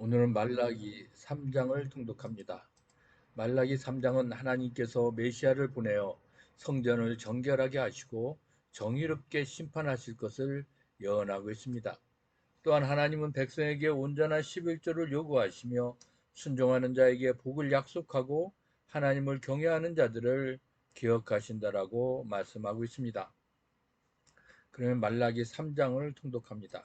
오늘은 말라기 3장을 통독합니다. 말라기 3장은 하나님께서 메시아를 보내어 성전을 정결하게 하시고 정의롭게 심판하실 것을 예언하고 있습니다. 또한 하나님은 백성에게 온전한 11조를 요구하시며 순종하는 자에게 복을 약속하고 하나님을 경외하는 자들을 기억하신다라고 말씀하고 있습니다. 그러면 말라기 3장을 통독합니다.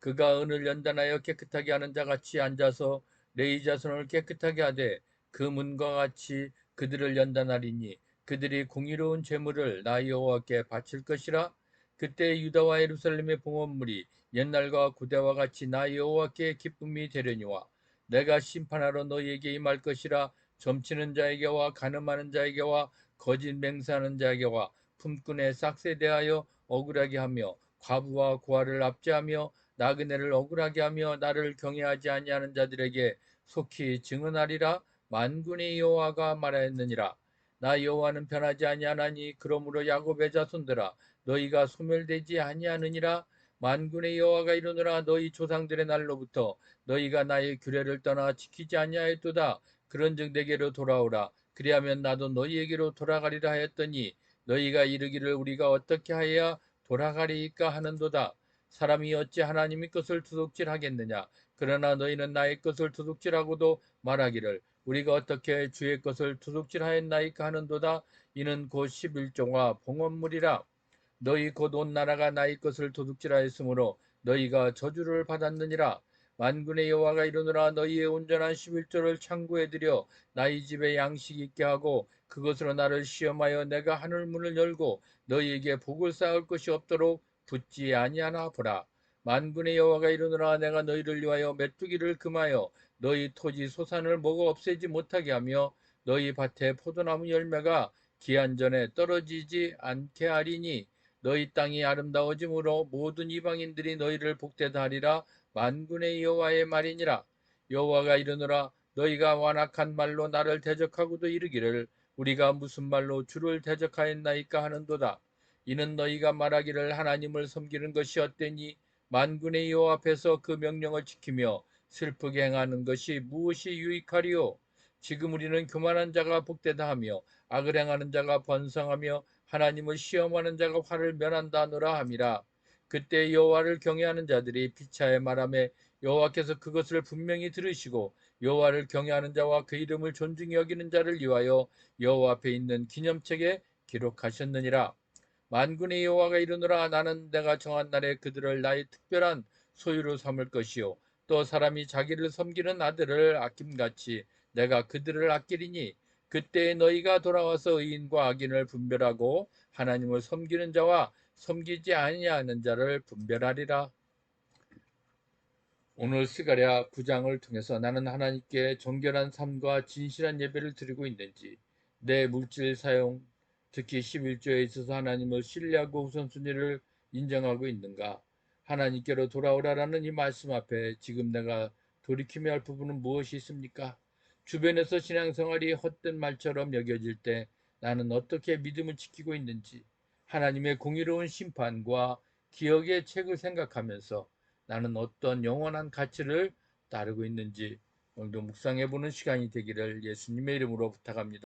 그가 은을 연단하여 깨끗하게 하는 자 같이 앉아서 레이 자손을 깨끗하게 하되 그 문과 같이 그들을 연단하리니 그들이 공의로운 재물을 나 여호와께 바칠 것이라. 그때 유다와 예루살렘의 봉헌물이 옛날과 구대와 같이 나 여호와께 기쁨이 되려니와 내가 심판하러 너희에게 임할 것이라 점치는 자에게와 가늠하는 자에게와 거짓 맹세하는 자에게와 품꾼의 싹세 대하여 억울하게 하며 과부와 고아를 압제하며 나그네를 억울하게 하며 나를 경외하지 아니하는 자들에게 속히 증언하리라. 만군의 여호와가 말하였느니라. 나 여호와는 변하지 아니하나니 그러므로 야곱의 자손들아 너희가 소멸되지 아니하느니라. 만군의 여호와가 이르노라. 너희 조상들의 날로부터 너희가 나의 규례를 떠나 지키지 아니하였도다. 그런즉 내게로 돌아오라. 그리하면 나도 너희에게로 돌아가리라 하였더니 너희가 이르기를 우리가 어떻게 하여야 돌아가리이까 하는도다 사람이 어찌 하나님의 것을 도둑질하겠느냐? 그러나 너희는 나의 것을 도둑질하고도 말하기를 우리가 어떻게 주의 것을 도둑질하였나이까 하는도다. 이는 곧 11조가 봉헌물이라. 너희 곧 온 나라가 나의 것을 도둑질하였으므로 너희가 저주를 받았느니라. 만군의 여호와가 이르노라 너희의 온전한 11조를 창구해드려 나의 집에 양식 있게 하고 그것으로 나를 시험하여 내가 하늘 문을 열고 너희에게 복을 쌓을 것이 없도록 붙지 아니하나 보라. 만군의 여호와가 이르노라 내가 너희를 위하여 메뚜기를 금하여 너희 토지 소산을 먹어 없애지 못하게 하며 너희 밭에 포도나무 열매가 기한 전에 떨어지지 않게 하리니 너희 땅이 아름다워짐으로 모든 이방인들이 너희를 복되다 하리라. 만군의 여호와의 말이니라. 여호와가 이르노라 너희가 완악한 말로 나를 대적하고도 이르기를 우리가 무슨 말로 주를 대적하였나이까 하는도다 이는 너희가 말하기를 하나님을 섬기는 것이 어때니? 만군의 여호와 앞에서 그 명령을 지키며 슬프게 행하는 것이 무엇이 유익하리요? 지금 우리는 교만한 자가 복되다 하며 악을 행하는 자가 번성하며 하나님을 시험하는 자가 화를 면한다 노라 함이라. 그때 여호와를 경외하는 자들이 피차에 말하며 여호와께서 그것을 분명히 들으시고 여호와를 경외하는 자와 그 이름을 존중히 여기는 자를 위하여 여호와 앞에 있는 기념책에 기록하셨느니라 만군의 여호와가 이르노라 나는 내가 정한 날에 그들을 나의 특별한 소유로 삼을 것이요 또 사람이 자기를 섬기는 아들을 아낌같이 내가 그들을 아끼리니 그때 너희가 돌아와서 의인과 악인을 분별하고 하나님을 섬기는 자와 섬기지 아니하는 자를 분별하리라. 오늘 스가랴 9장을 통해서 나는 하나님께 정결한 삶과 진실한 예배를 드리고 있는지 내 물질 사용 특히 11조에 있어서 하나님을 신뢰하고 우선순위를 인정하고 있는가? 하나님께로 돌아오라라는 이 말씀 앞에 지금 내가 돌이키며 할 부분은 무엇이 있습니까? 주변에서 신앙생활이 헛된 말처럼 여겨질 때 나는 어떻게 믿음을 지키고 있는지 하나님의 공의로운 심판과 기억의 책을 생각하면서 나는 어떤 영원한 가치를 따르고 있는지 오늘도 묵상해보는 시간이 되기를 예수님의 이름으로 부탁합니다.